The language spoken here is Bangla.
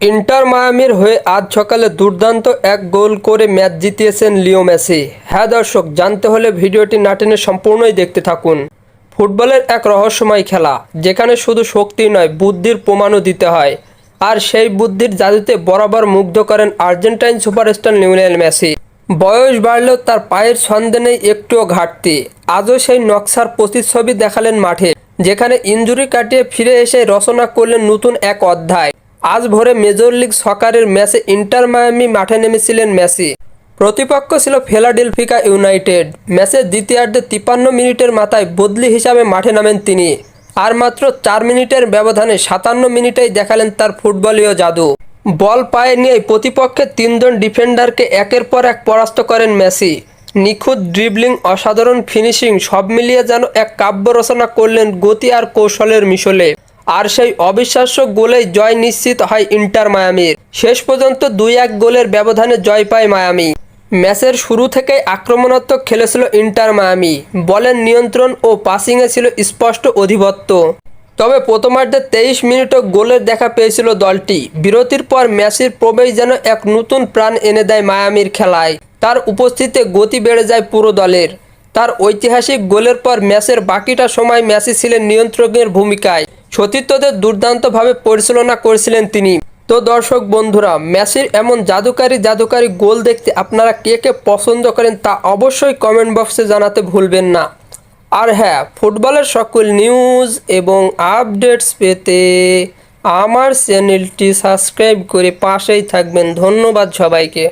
ইন্টার মায়ামির হয়ে আজ সকালে দুর্দান্ত এক গোল করে ম্যাচ জিতিয়েছেন লিও মেসি। হ্যাঁ দর্শক, জানতে হলে ভিডিওটি না টেনে সম্পূর্ণই দেখতে থাকুন। ফুটবলের এক রহস্যময় খেলা, যেখানে শুধু শক্তি নয়, বুদ্ধির প্রমাণও দিতে হয়। আর সেই বুদ্ধির জাদুতে বরাবর মুগ্ধ করেন আর্জেন্টাইন সুপারস্টার লিওনেল মেসি। বয়স বাড়লেও তার পায়ের ছন্দে নেই একটুও ঘাটতি। আজও সেই নকশার প্রতিচ্ছবি দেখালেন মাঠে, যেখানে ইঞ্জুরি কাটিয়ে ফিরে এসে রচনা করলেন নতুন এক অধ্যায়। আজ ভোরে মেজর লিগ সকারের ম্যাচে ইন্টার মায়ামি মাঠে নেমেছিলেন মেসি। প্রতিপক্ষ ছিল ফিলাডেলফিকা ইউনাইটেড। ম্যাচের দ্বিতীয়ার্ধে তিপ্পান্ন মিনিটের মাথায় বদলি হিসাবে মাঠে নামেন তিনি। আর মাত্র চার মিনিটের ব্যবধানে সাতান্ন মিনিটেই দেখালেন তার ফুটবলীয় জাদু। বল পায়ে নিয়ে প্রতিপক্ষের তিনজন ডিফেন্ডারকে একের পর এক পরাস্ত করেন মেসি। নিখুঁত ড্রিবলিং অসাধারণ ফিনিশিং সব মিলিয়ে যেন এক কাব্য রচনা করলেন গতি আর কৌশলের মিশলে। আর সেই অবিশ্বাস্য গোলেই জয় নিশ্চিত হয় ইন্টার মায়ামির। শেষ পর্যন্ত দুই এক গোলের ব্যবধানে জয় পায় মায়ামি। ম্যাচের শুরু থেকেই আক্রমণাত্মক খেলেছিল ইন্টার মায়ামি। বলের নিয়ন্ত্রণ ও পাসিংয়ে ছিল স্পষ্ট অধিপত্য। তবে প্রথমার্ধে তেইশ মিনিটও গোলের দেখা পেয়েছিল দলটি। বিরতির পর ম্যাচের প্রবেশ যেন এক নতুন প্রাণ এনে দেয় মায়ামির খেলায়। তার উপস্থিতিতে গতি বেড়ে যায় পুরো দলের। তার ঐতিহাসিক গোলের পর ম্যাচের বাকিটা সময় ম্যাচে ছিলেন নিয়ন্ত্রকের ভূমিকায়। সতীর্থদের দুর্দান্তভাবে পরিচালনা করেছিলেন তিনি। তো দর্শক বন্ধুরা ম্যাচের এমন জাদুকারী জাদুকারী গোল দেখতে আপনারা কে কে পছন্দ করেন তা অবশ্যই কমেন্ট বক্সে জানাতে ভুলবেন না। আর হ্যাঁ ফুটবলের সকল নিউজ এবং আপডেটস পেতে আমার চ্যানেলটি সাবস্ক্রাইব করে পাশেই থাকবেন। ধন্যবাদ সবাইকে।